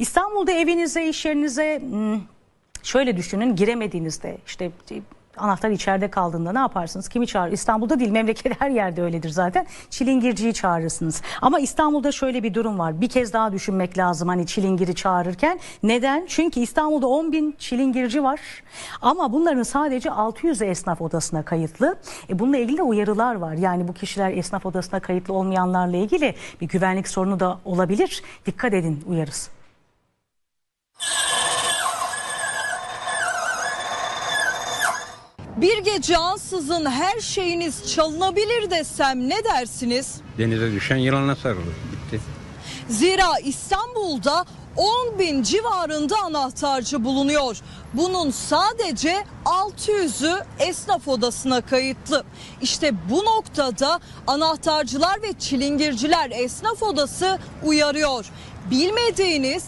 İstanbul'da evinize, iş yerinize hmm, şöyle düşünün giremediğinizde işte anahtar içeride kaldığında ne yaparsınız? Kimi çağır? İstanbul'da değil memleket her yerde öyledir zaten. Çilingirciyi çağırırsınız. Ama İstanbul'da şöyle bir durum var. Bir kez daha düşünmek lazım hani çilingiri çağırırken. Neden? Çünkü İstanbul'da 10 bin çilingirci var. Ama bunların sadece 600'ü esnaf odasına kayıtlı. E bununla ilgili de uyarılar var. Yani bu kişiler esnaf odasına kayıtlı olmayanlarla ilgili bir güvenlik sorunu da olabilir. Dikkat edin uyarısı. Bir gece ansızın her şeyiniz çalınabilir desem ne dersiniz? Denize düşen yılana sarılır. Bitti. Zira İstanbul'da 10 bin civarında anahtarcı bulunuyor. Bunun sadece 600'ü esnaf odasına kayıtlı. İşte bu noktada anahtarcılar ve çilingirciler esnaf odası uyarıyor. Bilmediğiniz